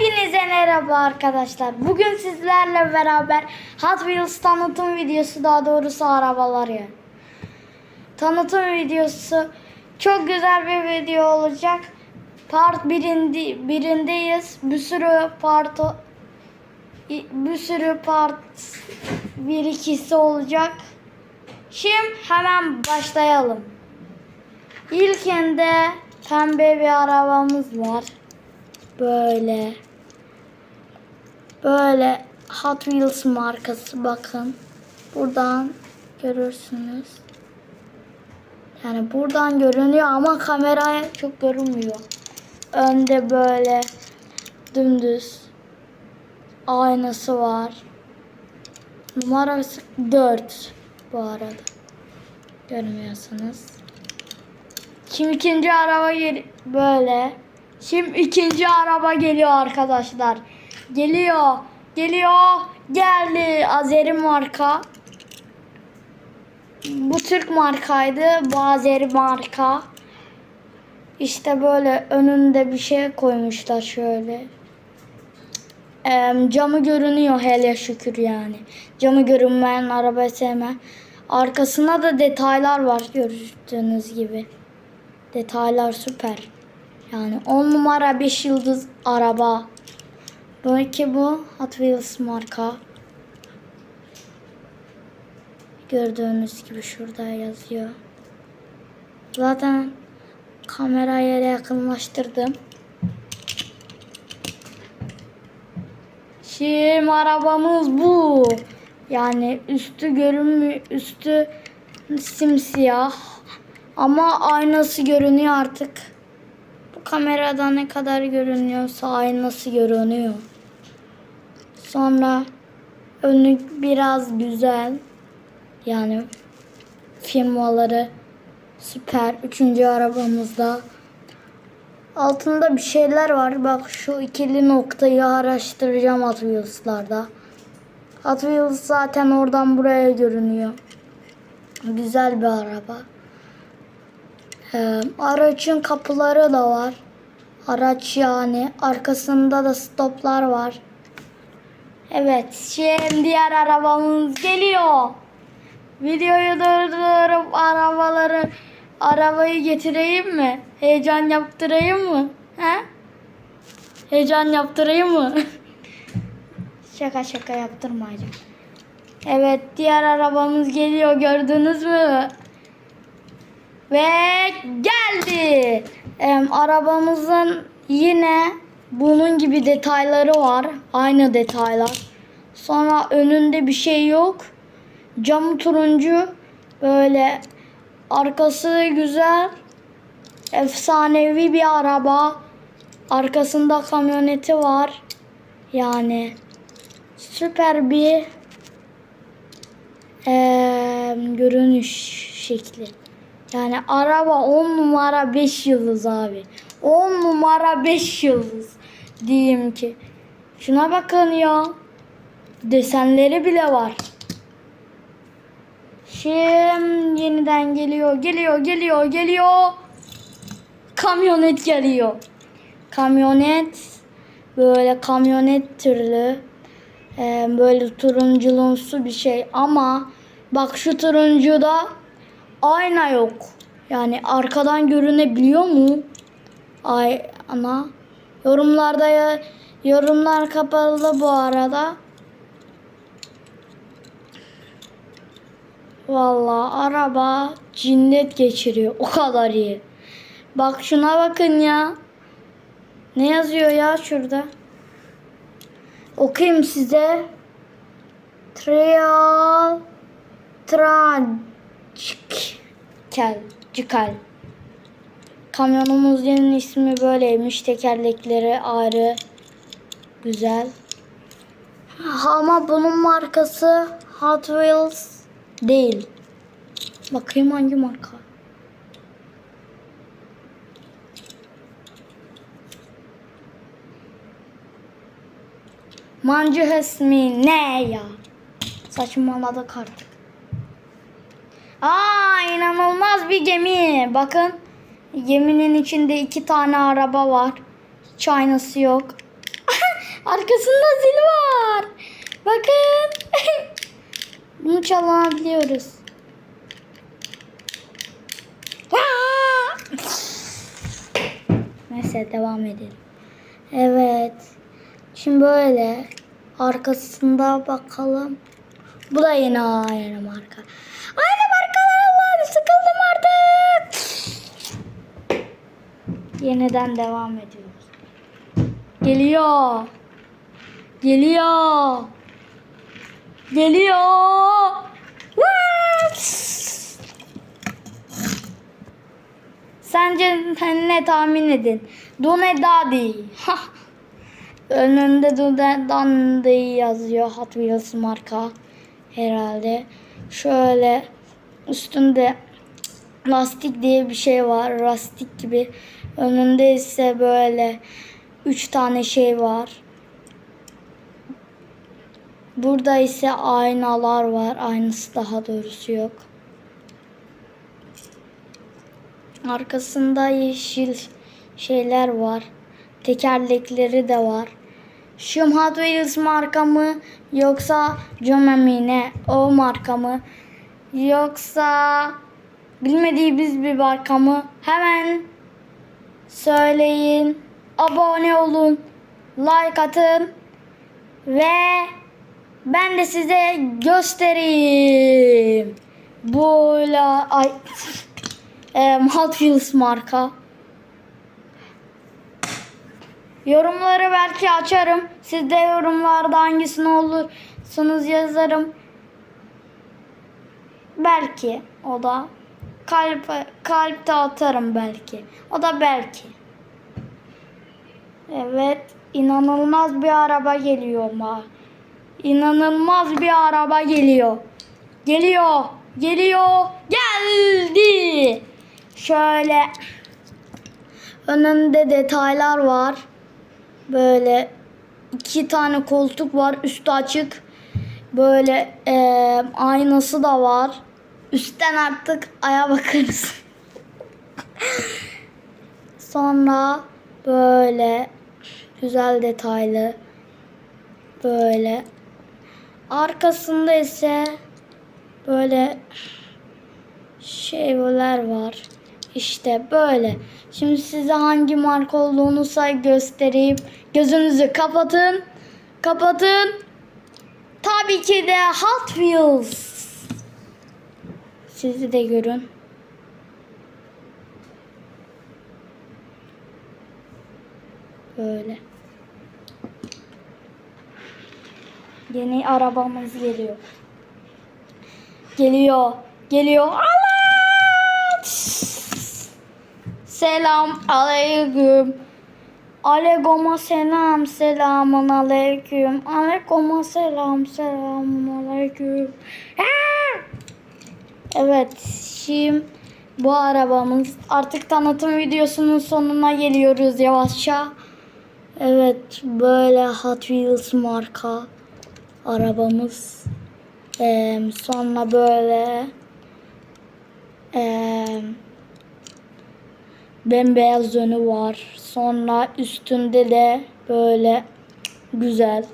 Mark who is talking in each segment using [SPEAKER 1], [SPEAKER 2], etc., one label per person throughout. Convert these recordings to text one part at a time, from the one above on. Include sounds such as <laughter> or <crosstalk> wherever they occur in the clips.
[SPEAKER 1] Hepinize merhaba arkadaşlar. Bugün sizlerle beraber Hot Wheels tanıtım videosu daha doğrusu arabaları. Tanıtım videosu çok güzel bir video olacak. Part birindi, birindeyiz. Bir sürü part bir sürü part bir ikisi olacak. Şimdi hemen başlayalım. İlkinde pembe bir arabamız var. Böyle. Böyle Hot Wheels markası bakın. Buradan görürsünüz. Yani buradan görünüyor ama kameraya çok görünmüyor. Önde böyle dümdüz aynası var. Numarası 4 bu arada. Görmüyorsunuz. Şimdi ikinci araba böyle. Şimdi ikinci araba geliyor arkadaşlar. Geliyor. Geliyor. Geldi. Azeri marka. Bu Türk markaydı. Bu Azeri marka. İşte böyle önünde bir şey koymuşlar şöyle. Ee, camı görünüyor hele şükür yani. Camı görünmeyen araba sevmem. Arkasında da detaylar var gördüğünüz gibi. Detaylar süper. Yani 10 numara 5 yıldız araba. Belki bu Hot Wheels marka. Gördüğünüz gibi şurada yazıyor. Zaten kameraya yakınlaştırdım. Şimdi arabamız bu. Yani üstü görünmüyor. Üstü simsiyah. Ama aynası görünüyor artık. Kamerada ne kadar görünüyorsa aynası görünüyor. Sonra önü biraz güzel. Yani firmaları süper. Üçüncü arabamızda. Altında bir şeyler var. Bak şu ikili noktayı araştıracağım Hot Wheels'larda. Hot Wheels zaten oradan buraya görünüyor. Güzel bir araba. Ee, aracın kapıları da var. Araç yani. Arkasında da stoplar var. Evet. Şimdi diğer arabamız geliyor. Videoyu durdurup arabaları arabayı getireyim mi? Heyecan yaptırayım mı? He? Heyecan yaptırayım mı? <laughs> şaka şaka yaptırmayacağım. Evet diğer arabamız geliyor gördünüz mü? Ve geldi. Ee, arabamızın yine bunun gibi detayları var. Aynı detaylar. Sonra önünde bir şey yok. Camı turuncu. Böyle arkası güzel. Efsanevi bir araba. Arkasında kamyoneti var. Yani süper bir eee, görünüş şekli. Yani araba 10 numara 5 yıldız abi. 10 numara 5 yıldız diyeyim ki. Şuna bakın ya. Desenleri bile var. Şimdi yeniden geliyor, geliyor, geliyor, geliyor. Kamyonet geliyor. Kamyonet böyle kamyonet türlü e, böyle turunculumsu bir şey ama bak şu turuncuda ayna yok. Yani arkadan görünebiliyor mu? Ay ana. Yorumlarda ya yorumlar kapalı bu arada. Vallahi araba cinnet geçiriyor. O kadar iyi. Bak şuna bakın ya. Ne yazıyor ya şurada? Okuyayım size. Trial Tragical Cikal. Kamyonumuzun ismi böyleymiş. Tekerlekleri ayrı. Güzel. Ama bunun markası Hot Wheels değil. Bakayım hangi marka. Mancı Hesmi ne ya? Saçmaladık artık. Aa inanılmaz bir gemi. Bakın geminin içinde iki tane araba var. Hiç aynası yok. <laughs> Arkasında zil var. Bakın. <laughs> Bunu çalabiliyoruz. <laughs> Neyse devam edelim. Evet. Şimdi böyle arkasında bakalım. Bu da yine aynı marka. Aynı Yeniden devam ediyoruz. Geliyor. Geliyor. Geliyor. Sence ne tahmin edin? Donedadi. Önünde Donedadi yazıyor Hot Wheels marka herhalde. Şöyle üstünde lastik diye bir şey var. Lastik gibi. Önünde ise böyle üç tane şey var. Burada ise aynalar var. Aynısı daha doğrusu yok. Arkasında yeşil şeyler var. Tekerlekleri de var. Şu Hot Wheels marka mı yoksa Jomamine o marka mı yoksa bilmediğimiz bir marka mı? Hemen söyleyin. Abone olun. Like atın. Ve ben de size göstereyim. Böyle ay em, Hot Wheels marka. Yorumları belki açarım. Siz de yorumlarda hangisini olursanız yazarım. Belki o da kalp kalp de atarım belki. O da belki. Evet, inanılmaz bir araba geliyor ma. İnanılmaz bir araba geliyor. Geliyor, geliyor, geldi. Şöyle önünde detaylar var. Böyle iki tane koltuk var, üstü açık. Böyle eee, aynası da var. Üstten artık aya bakarız. Sonra böyle güzel detaylı böyle arkasında ise böyle şeyler var. İşte böyle. Şimdi size hangi marka olduğunu say göstereyim. Gözünüzü kapatın. Kapatın. Tabii ki de Hot Wheels. Sizi de görün. Böyle. Yeni arabamız geliyor. Geliyor. Geliyor. Allah! Selam aleyküm. Aleyküm selam selamun aleyküm. Aleyküm selam selamun aleyküm. Ah! Evet şimdi bu arabamız artık tanıtım videosunun sonuna geliyoruz yavaşça. Evet böyle Hot Wheels marka arabamız. Ee, sonra böyle ee, bembeyaz önü var. Sonra üstünde de böyle güzel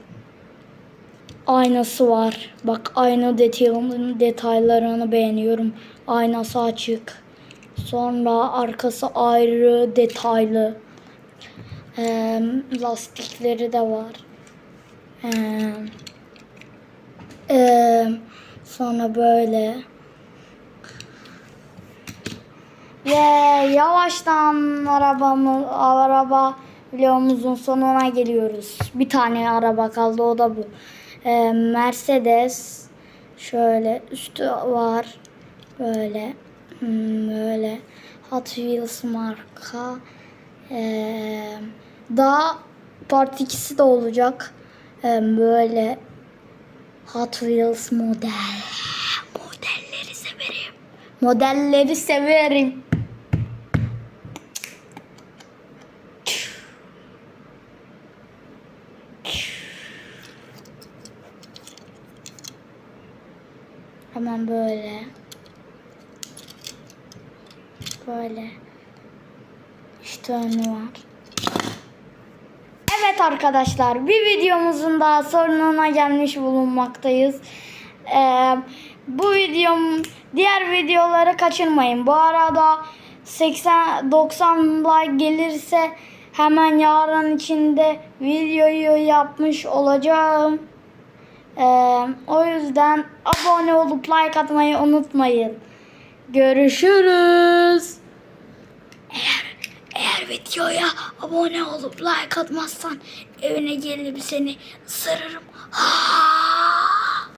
[SPEAKER 1] aynası var. Bak ayna detaylarını, detaylarını beğeniyorum. Aynası açık. Sonra arkası ayrı detaylı. Ee, lastikleri de var. Ee, ee, sonra böyle. Ve yavaştan arabamı, araba vlogumuzun sonuna geliyoruz. Bir tane araba kaldı o da bu. Ee, Mercedes şöyle üstü var. Böyle hmm, böyle Hot Wheels marka. Ee, daha part 2'si de olacak. Ee, böyle Hot Wheels model. Modelleri severim. Modelleri severim. Hemen böyle. Böyle. İşte önü var. Evet arkadaşlar bir videomuzun daha sonuna gelmiş bulunmaktayız. Ee, bu videom diğer videoları kaçırmayın. Bu arada 80 90 like gelirse hemen yarın içinde videoyu yapmış olacağım. Ee, o yüzden abone olup like atmayı unutmayın. Görüşürüz. Eğer eğer videoya abone olup like atmazsan evine gelip seni ısırırım. <gasps> Ha!